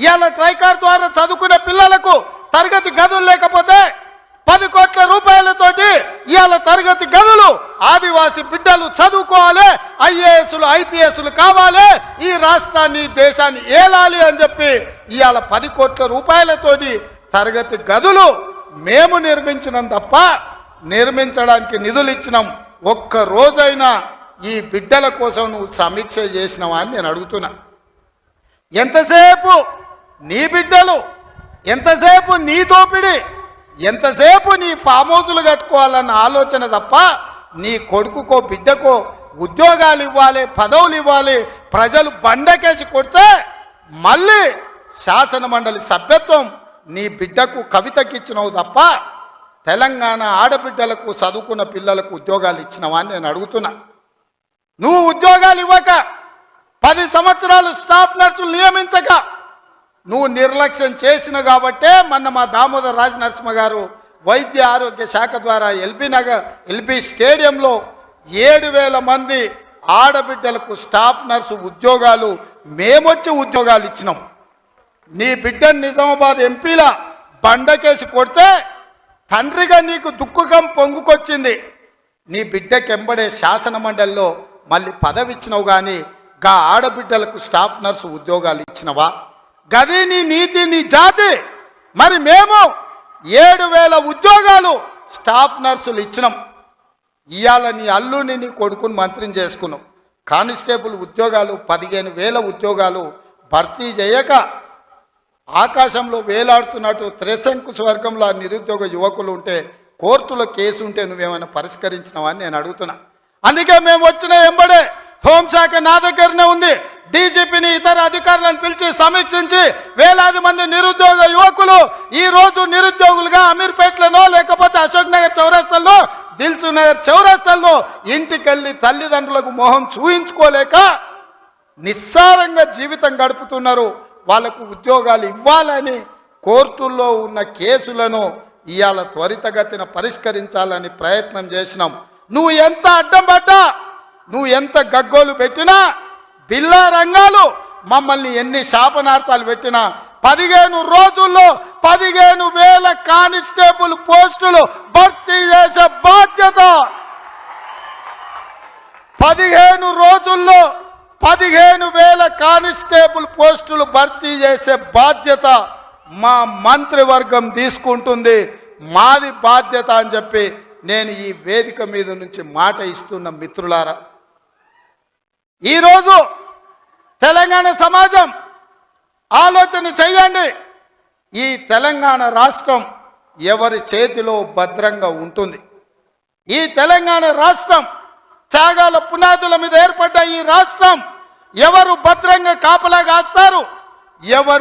ఇవాళ ట్రైకార్ ద్వారా చదువుకునే పిల్లలకు తరగతి గదులు లేకపోతే పది కోట్ల రూపాయలతోటి ఇవాళ తరగతి గదులు ఆదివాసి బిడ్డలు చదువుకోవాలి ఐఏఎస్లు ఐపీఎస్లు కావాలి ఈ రాష్ట్రాన్ని దేశాన్ని ఏలాలి అని చెప్పి ఇవాళ పది కోట్ల రూపాయలతోటి తరగతి గదులు మేము నిర్మించినాం తప్ప నిర్మించడానికి నిధులు ఇచ్చినాం ఒక్క రోజైనా ఈ బిడ్డల కోసం నువ్వు సమీక్ష చేసినావా అని నేను అడుగుతున్నా. ఎంతసేపు నీ బిడ్డలు ఎంతసేపు నీ దోపిడి ఎంతసేపు నీ ఫామ్ హౌసులు కట్టుకోవాలన్న ఆలోచన తప్ప నీ కొడుకుకో బిడ్డకో ఉద్యోగాలు ఇవ్వాలి పదవులు ఇవ్వాలి ప్రజలు బండకేసి కొడితే మళ్ళీ శాసన మండలి సభ్యత్వం నీ బిడ్డకు కవితకి ఇచ్చినవు తప్ప తెలంగాణ ఆడబిడ్డలకు చదువుకున్న పిల్లలకు ఉద్యోగాలు ఇచ్చినవా అని నేను అడుగుతున్నా. నువ్వు ఉద్యోగాలు ఇవ్వక పది సంవత్సరాలు స్టాఫ్ నర్సులు నియమించక నువ్వు నిర్లక్ష్యం చేసిన కాబట్టే మొన్న మా దామోదర్ రాజ నరసింహ గారు వైద్య ఆరోగ్య శాఖ ద్వారా ఎల్బీ నగర్ ఎల్బీ స్టేడియంలో ఏడు వేల మంది ఆడబిడ్డలకు స్టాఫ్ నర్సు ఉద్యోగాలు మేమొచ్చి ఉద్యోగాలు ఇచ్చినాం. నీ బిడ్డను నిజామాబాద్ ఎంపీల బండకేసి కొడితే తండ్రిగా నీకు దుఃఖకం పొంగుకొచ్చింది. నీ బిడ్డకెంబడే శాసన మండలిలో మళ్ళీ పదవి ఇచ్చినావు కానీ గా ఆడబిడ్డలకు స్టాఫ్ నర్సు ఉద్యోగాలు ఇచ్చినవా? గది నీ నీతి నీ జాతి. మరి మేము ఏడు వేల ఉద్యోగాలు స్టాఫ్ నర్సులు ఇచ్చినాం. ఇవాళ నీ అల్లుని నీ కొడుకుని మంత్రిని చేసుకున్నాం. కానిస్టేబుల్ ఉద్యోగాలు పదిహేను వేల ఉద్యోగాలు భర్తీ చేయక ఆకాశంలో వేలాడుతున్నట్టు త్రిశంకు స్వర్గంలో నిరుద్యోగ యువకులు ఉంటే కోర్టులో కేసు ఉంటే నువ్వేమైనా పరిష్కరించినావా అని నేను అడుగుతున్నా. అందుకే మేము వచ్చిన ఎంబడే హోంశాఖ నా దగ్గరనే ఉంది. డీజీపీని ఇతర అధికారులను పిలిచి సమీక్షించి వేలాది మంది నిరుద్యోగ యువకులు ఈ రోజు నిరుద్యోగులుగా అమీర్పేటలోనో లేకపోతే అశోక్ నగర్ చౌరస్తాల్లో దిల్సు నగర్ చౌరస్తాల్లో ఇంటికెళ్ళి తల్లిదండ్రులకు మొహం చూయించుకోలేక నిస్సారంగా జీవితం గడుపుతున్నారు. వాళ్ళకు ఉద్యోగాలు ఇవ్వాలని కోర్టుల్లో ఉన్న కేసులను ఇవాళ త్వరితగతిన పరిష్కరించాలని ప్రయత్నం చేసినాం. నువ్వు ఎంత అడ్డం పడ్డా నువ్వు ఎంత గగ్గోలు పెట్టినా పిల్ల రంగాలు. మమ్మల్ని ఎన్ని శాపనార్థాలు పెట్టినా పదిహేను రోజుల్లో పదిహేను వేల కానిస్టేబుల్ పోస్టులు భర్తీ చేసే బాధ్యత. పదిహేను రోజుల్లో పదిహేను వేల కానిస్టేబుల్ పోస్టులు భర్తీ చేసే బాధ్యత మా మంత్రివర్గం తీసుకుంటుంది. మాది బాధ్యత అని చెప్పి నేను ఈ వేదిక మీద నుంచి మాట ఇస్తున్న మిత్రులారా. ఈరోజు తెలంగాణ సమాజం. ఆలోచన చేయండి. ఈ తెలంగాణ రాష్ట్రం ఎవరి చేతిలో భద్రంగా ఉంటుంది? ఈ తెలంగాణ రాష్ట్రం త్యాగాల పునాదుల మీద ఏర్పడ్డ ఈ రాష్ట్రం ఎవరు భద్రంగా కాపలా కాస్తారు? ఎవరు